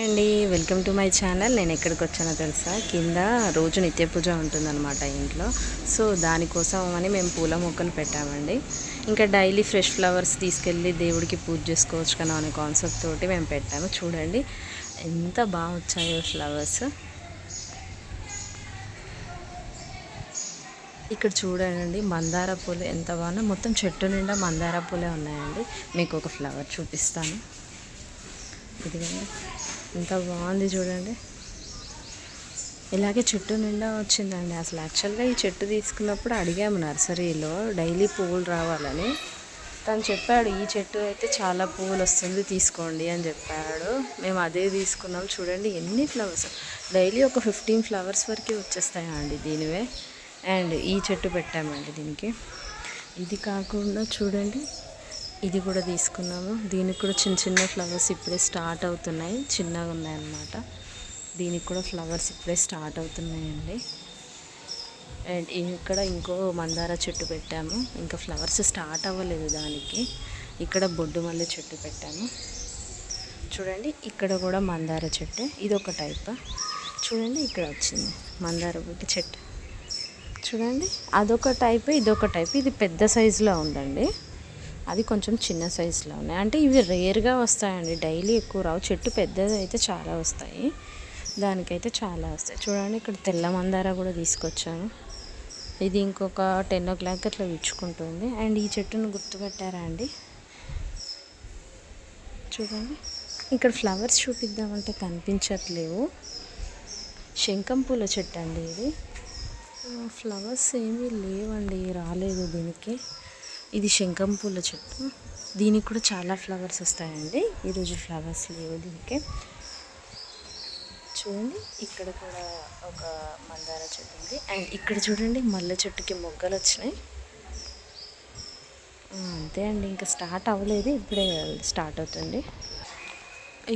అండి welcome to my channel. నేను ఎక్కడికి వచ్చానో తెలుసా? కింద రోజు నిత్య పూజ ఉంటుందన్నమాట ఇంట్లో. సో దానికోసం అని మేము పూల మొక్కలు పెట్టామండి. ఇంకా డైలీ ఫ్రెష్ ఫ్లవర్స్ తీసుకెళ్ళి దేవుడికి పూజ చేసుకోవచ్చు కదా అనే కాన్సెప్ట్ తోటి మేము పెట్టాము. చూడండి ఎంత బాగా వచ్చాయో ఫ్లవర్స్. ఇక్కడ చూడండి మందార పూలు ఎంత బాగున్నా మొత్తం చెట్టు నిండా మందార పూలే ఉన్నాయండి. మీకు ఒక ఫ్లవర్ చూపిస్తాను. ఇదిగోండి. ఎంత బాగుంది చూడండి. ఇలాగే చెట్టు నిండా వచ్చిందండి. అసలు యాక్చువల్గా ఈ చెట్టు తీసుకున్నప్పుడు అడిగాము నర్సరీలో డైలీ పువ్వులు రావాలని. తను చెప్పాడు ఈ చెట్టు అయితే చాలా పువ్వులు వస్తుంది తీసుకోండి అని చెప్పాడు. మేము అదే తీసుకున్నాం. చూడండి ఎన్ని ఫ్లవర్స్. డైలీ ఒక ఫిఫ్టీన్ ఫ్లవర్స్ వరకు వచ్చేస్తాయండి దీనివే. అండ్ ఈ చెట్టు పెట్టామండి దీనికి. ఇది కాకుండా చూడండి ఇది కూడా తీసుకున్నాము. దీనికి కూడా చిన్న చిన్న ఫ్లవర్స్ ఇప్పుడే స్టార్ట్ అవుతున్నాయి. చిన్నగా ఉన్నాయన్నమాట. దీనికి కూడా ఫ్లవర్స్ ఇప్పుడే స్టార్ట్ అవుతున్నాయండి. అండ్ ఇక్కడ ఇంకో మందార చెట్టు పెట్టాము. ఇంకా ఫ్లవర్స్ స్టార్ట్ అవ్వలేదు దానికి. ఇక్కడ బొడ్డు మల్లె చెట్టు పెట్టాము. చూడండి ఇక్కడ కూడా మందార చెట్టు. ఇది ఒక టైప్. చూడండి ఇక్కడ వచ్చింది మందార బుట్టి చెట్టు. చూడండి అదొక టైప్ ఇదొక టైప్. ఇది పెద్ద సైజులో ఉందండి. అది కొంచెం చిన్న సైజులో ఉన్నాయి. అంటే ఇవి రేర్గా వస్తాయండి. డైలీ ఎక్కువ రావు. చెట్టు పెద్దది అయితే చాలా వస్తాయి. దానికైతే చాలా వస్తాయి. చూడండి ఇక్కడ తెల్ల మందార కూడా తీసుకొచ్చాను. ఇది ఇంకొక టెన్ ఓ క్లాక్ అట్లా విచ్చుకుంటుంది. అండ్ ఈ చెట్టును గుర్తుపెట్టారా అండి? చూడండి. ఇక్కడ ఫ్లవర్స్ చూపిద్దామంటే కనిపించట్లేవు. శంఖం పూల చెట్టు అండి ఇది ఫ్లవర్స్ ఏమీ లేవండి. రాలేదు దీనికి. ఇది శంఖం పూల చెట్టు. దీనికి కూడా చాలా ఫ్లవర్స్ వస్తాయండి. ఈరోజు ఫ్లవర్స్ లేవు దీనికి. చూడండి ఇక్కడ కూడా ఒక మందార చెట్టు ఉంది. అండ్ ఇక్కడ చూడండి మల్లె చెట్టుకి మొగ్గలు వచ్చినాయి. అంతే అండి. ఇంకా స్టార్ట్ అవ్వలేదు ఇప్పుడే స్టార్ట్ అవుతుంది.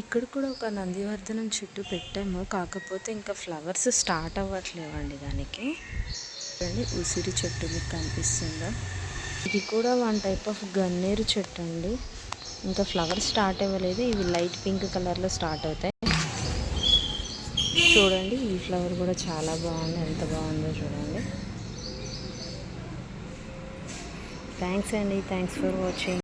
ఇక్కడ కూడా ఒక నందివర్ధనం చెట్టు పెట్టాము. కాకపోతే ఇంకా ఫ్లవర్స్ స్టార్ట్ అవ్వట్లేవండి దానికి. చూడండి ఉసిరి చెట్టు మీకు కనిపిస్తుందా? ఇది కూడా వన్ టైప్ ఆఫ్ గన్నేరు చెట్టు అండి. ఇంకా ఫ్లవర్స్ స్టార్ట్ అవ్వలేదు. ఇవి లైట్ పింక్ కలర్లో స్టార్ట్ అవుతాయి. చూడండి ఈ ఫ్లవర్ కూడా చాలా బాగుంది. ఎంత బాగుందో చూడండి. థ్యాంక్స్ అండి. Thanks for watching.